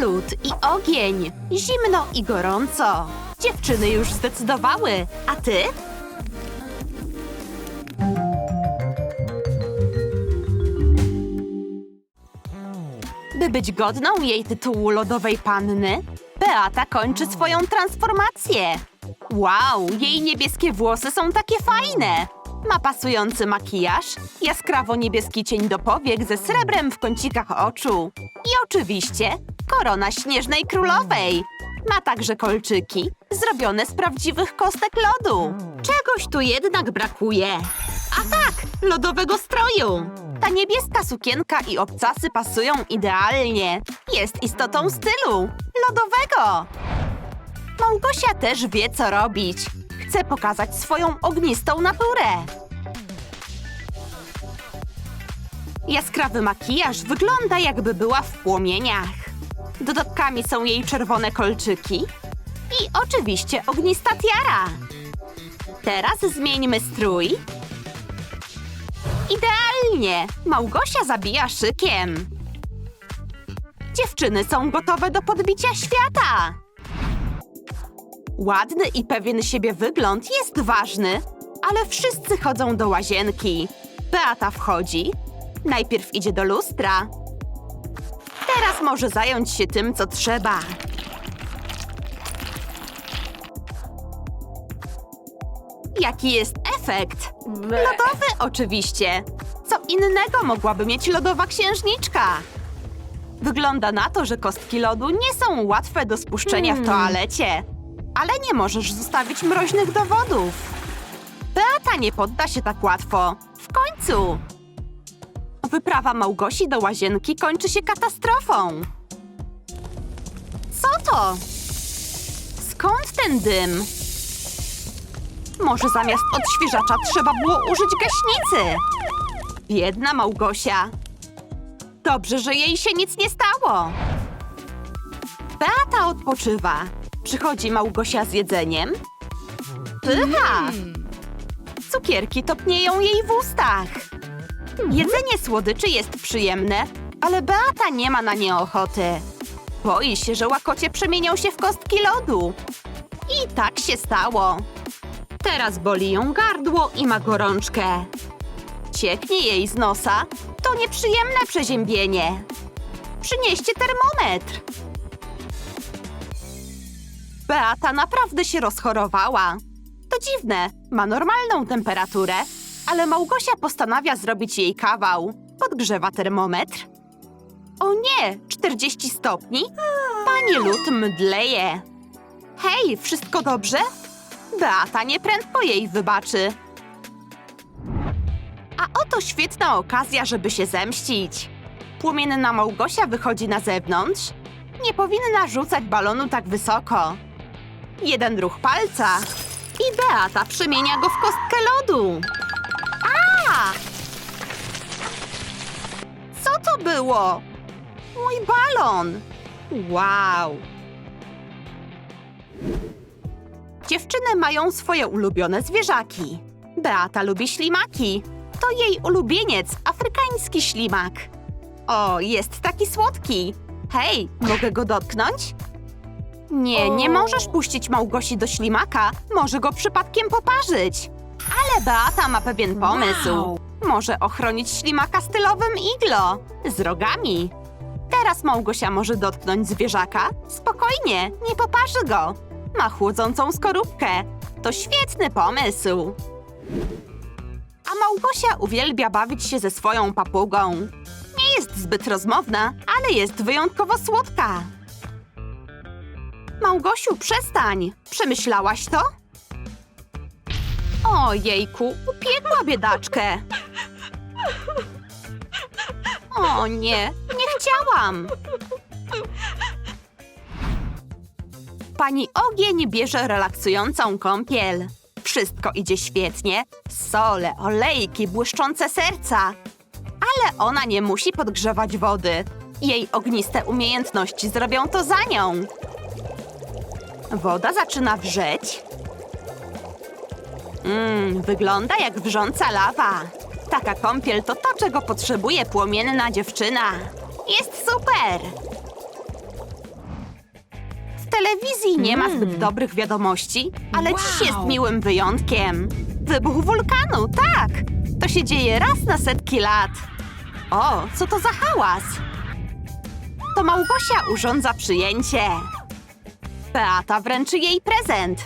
Lód i ogień, zimno i gorąco. Dziewczyny już zdecydowały, a ty? By być godną jej tytułu lodowej panny, Beata kończy swoją transformację. Wow, jej niebieskie włosy są takie fajne. Ma pasujący makijaż, jaskrawo niebieski cień do powiek ze srebrem w kącikach oczu. I oczywiście korona śnieżnej królowej. Ma także kolczyki, zrobione z prawdziwych kostek lodu. Czegoś tu jednak brakuje. A tak, lodowego stroju. Ta niebieska sukienka i obcasy pasują idealnie. Jest istotą stylu lodowego. Małgosia też wie, co robić. Chce pokazać swoją ognistą naturę. Jaskrawy makijaż wygląda, jakby była w płomieniach. Dodatkami są jej czerwone kolczyki i oczywiście ognista tiara. Teraz zmieńmy strój. Idealnie! Małgosia zabija szykiem. Dziewczyny są gotowe do podbicia świata. Ładny i pewien siebie wygląd jest ważny, ale wszyscy chodzą do łazienki. Beata wchodzi, najpierw idzie do lustra. Teraz może zająć się tym, co trzeba. Jaki jest efekt? Lodowy oczywiście. Co innego mogłaby mieć lodowa księżniczka? Wygląda na to, że kostki lodu nie są łatwe do spuszczenia w toalecie. Ale nie możesz zostawić mroźnych dowodów. Beata nie podda się tak łatwo. W końcu! Wyprawa Małgosi do łazienki kończy się katastrofą. Co to? Skąd ten dym? Może zamiast odświeżacza trzeba było użyć gaśnicy? Biedna Małgosia. Dobrze, że jej się nic nie stało. Beata odpoczywa. Przychodzi Małgosia z jedzeniem. Pycha! Cukierki topnieją jej w ustach. Jedzenie słodyczy jest przyjemne, ale Beata nie ma na nie ochoty. Boi się, że łakocie przemienią się w kostki lodu. I tak się stało. Teraz boli ją gardło i ma gorączkę. Cieknie jej z nosa. To nieprzyjemne przeziębienie. Przynieście termometr. Beata naprawdę się rozchorowała. To dziwne, ma normalną temperaturę, ale Małgosia postanawia zrobić jej kawał. Podgrzewa termometr. O nie, 40 stopni? Panie lód mdleje. Hej, wszystko dobrze? Beata nieprędko jej wybaczy. A oto świetna okazja, żeby się zemścić. Płomienna Małgosia wychodzi na zewnątrz. Nie powinna rzucać balonu tak wysoko. Jeden ruch palca i Beata przemienia go w kostkę lodu. Było? Mój balon! Wow! Dziewczyny mają swoje ulubione zwierzaki. Beata lubi ślimaki. To jej ulubieniec, afrykański ślimak. O, jest taki słodki. Hej, mogę go dotknąć? Nie, nie możesz puścić Małgosi do ślimaka. Może go przypadkiem poparzyć. Ale Beata ma pewien pomysł. Może ochronić ślimaka stylowym iglo. Z rogami. Teraz Małgosia może dotknąć zwierzaka. Spokojnie, nie poparzy go. Ma chłodzącą skorupkę. To świetny pomysł. A Małgosia uwielbia bawić się ze swoją papugą. Nie jest zbyt rozmowna, ale jest wyjątkowo słodka. Małgosiu, przestań! Przemyślałaś to? Ojejku, upiekła biedaczkę. O nie, nie chciałam. Pani Ogień bierze relaksującą kąpiel. Wszystko idzie świetnie. Sole, olejki, błyszczące serca. Ale ona nie musi podgrzewać wody. Jej ogniste umiejętności zrobią to za nią. Woda zaczyna wrzeć. Mmm, wygląda jak wrząca lawa. Taka kąpiel to to, czego potrzebuje płomienna dziewczyna. Jest super! telewizji nie ma zbyt dobrych wiadomości, ale dziś jest miłym wyjątkiem. Wybuch wulkanu, tak! To się dzieje raz na setki lat. O, co to za hałas? To Małgosia urządza przyjęcie. Beata wręczy jej prezent.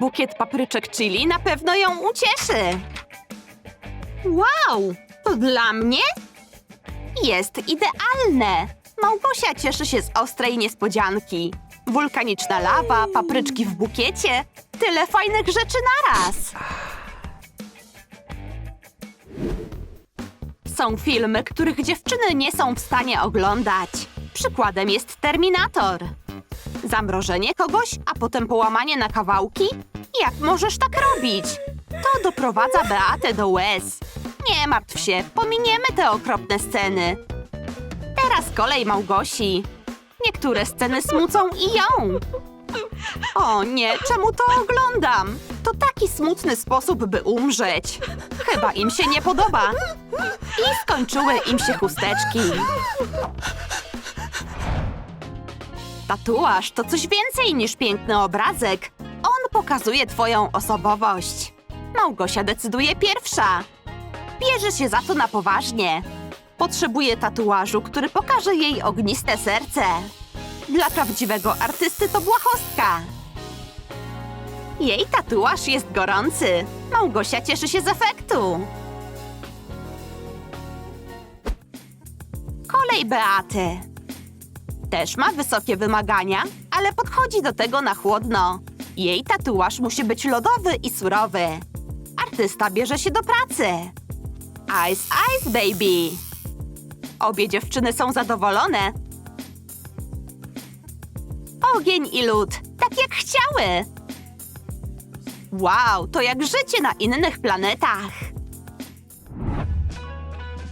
Bukiet papryczek chili na pewno ją ucieszy. Wow, to dla mnie? Jest idealne! Małgosia cieszy się z ostrej niespodzianki. Wulkaniczna lawa, papryczki w bukiecie. Tyle fajnych rzeczy naraz. Są filmy, których dziewczyny nie są w stanie oglądać. Przykładem jest Terminator. Zamrożenie kogoś, a potem połamanie na kawałki? Jak możesz tak robić? To doprowadza Beatę do łez. Nie martw się, pominiemy te okropne sceny. Teraz kolej Małgosi. Niektóre sceny smucą i ją. O nie, czemu to oglądam? To taki smutny sposób, by umrzeć. Chyba im się nie podoba. I skończyły im się chusteczki. Tatuaż to coś więcej niż piękny obrazek. On pokazuje twoją osobowość. Małgosia decyduje pierwsza. Bierze się za to na poważnie. Potrzebuje tatuażu, który pokaże jej ogniste serce. Dla prawdziwego artysty to błahostka. Jej tatuaż jest gorący. Małgosia cieszy się z efektu. Kolej Beaty. Też ma wysokie wymagania, ale podchodzi do tego na chłodno. Jej tatuaż musi być lodowy i surowy. Artysta bierze się do pracy. Ice, ice, baby! Obie dziewczyny są zadowolone. Ogień i lód, tak jak chciały. Wow, to jak życie na innych planetach.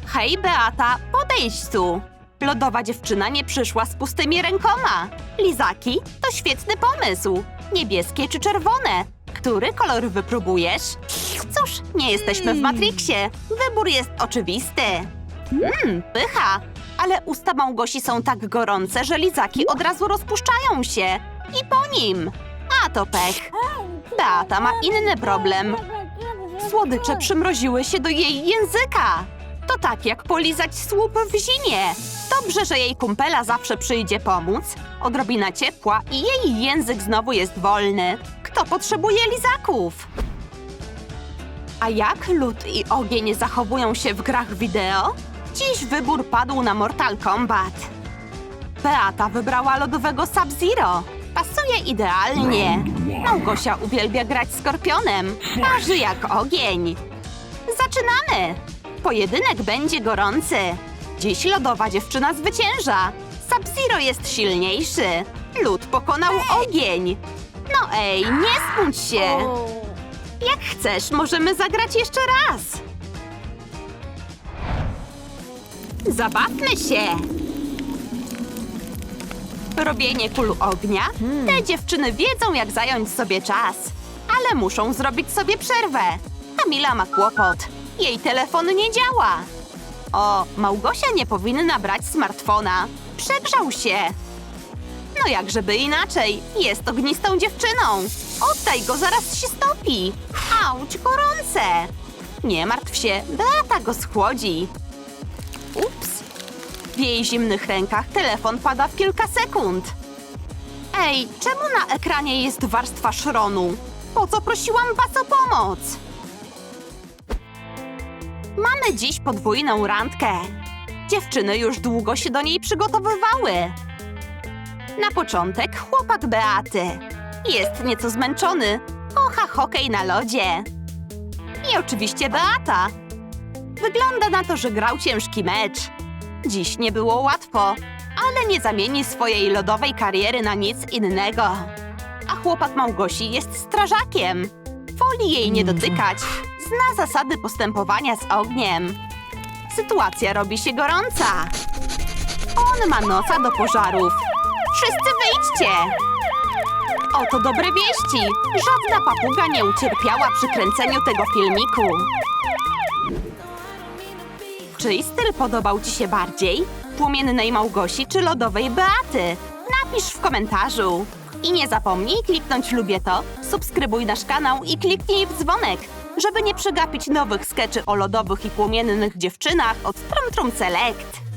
Hej, Beata, podejdź tu. Lodowa dziewczyna nie przyszła z pustymi rękoma. Lizaki to świetny pomysł. Niebieskie czy czerwone? Który kolor wypróbujesz? Cóż, nie jesteśmy w Matrixie. Wybór jest oczywisty. Mmm, pycha. Ale usta Małgosi są tak gorące, że lizaki od razu rozpuszczają się. I po nim. A to pech. Beata ma inny problem. Słodycze przymroziły się do jej języka. To tak jak polizać słup w zimie. Dobrze, że jej kumpela zawsze przyjdzie pomóc. Odrobina ciepła i jej język znowu jest wolny. Kto potrzebuje lizaków? A jak lód i ogień zachowują się w grach wideo? Dziś wybór padł na Mortal Kombat. Beata wybrała lodowego Sub-Zero. Pasuje idealnie. Małgosia uwielbia grać Skorpionem. Parzy jak ogień. Zaczynamy! Pojedynek będzie gorący. Dziś lodowa dziewczyna zwycięża. Sub-Zero jest silniejszy. Lód pokonał ogień. No ej, nie smuć się. Jak chcesz, możemy zagrać jeszcze raz. Zabawmy się. Robienie kul ognia? Te dziewczyny wiedzą, jak zająć sobie czas. Ale muszą zrobić sobie przerwę. Kamila ma kłopot. Jej telefon nie działa. O, Małgosia nie powinna brać smartfona. Przegrzał się. No jak żeby inaczej. Jest ognistą dziewczyną. Oddaj go, zaraz się stopi. Auć, gorące. Nie martw się, Beata go schłodzi. Ups. W jej zimnych rękach telefon pada w kilka sekund. Ej, czemu na ekranie jest warstwa szronu? Po co prosiłam was o pomoc? Mamy dziś podwójną randkę. Dziewczyny już długo się do niej przygotowywały. Na początek chłopak Beaty. Jest nieco zmęczony. Kocha hokej na lodzie. I oczywiście Beata. Wygląda na to, że grał ciężki mecz. Dziś nie było łatwo, ale nie zamieni swojej lodowej kariery na nic innego. A chłopak Małgosi jest strażakiem. Woli jej nie dotykać. Zna zasady postępowania z ogniem. Sytuacja robi się gorąca. On ma nosa do pożarów. Wszyscy wyjdźcie! Oto dobre wieści! Żadna papuga nie ucierpiała przy kręceniu tego filmiku. Czyj styl podobał Ci się bardziej? Płomiennej Małgosi czy lodowej Beaty? napisz w komentarzu. I nie zapomnij kliknąć lubię to, subskrybuj nasz kanał i kliknij w dzwonek, żeby nie przegapić nowych skeczy o lodowych i płomiennych dziewczynach od Trum Trum Select.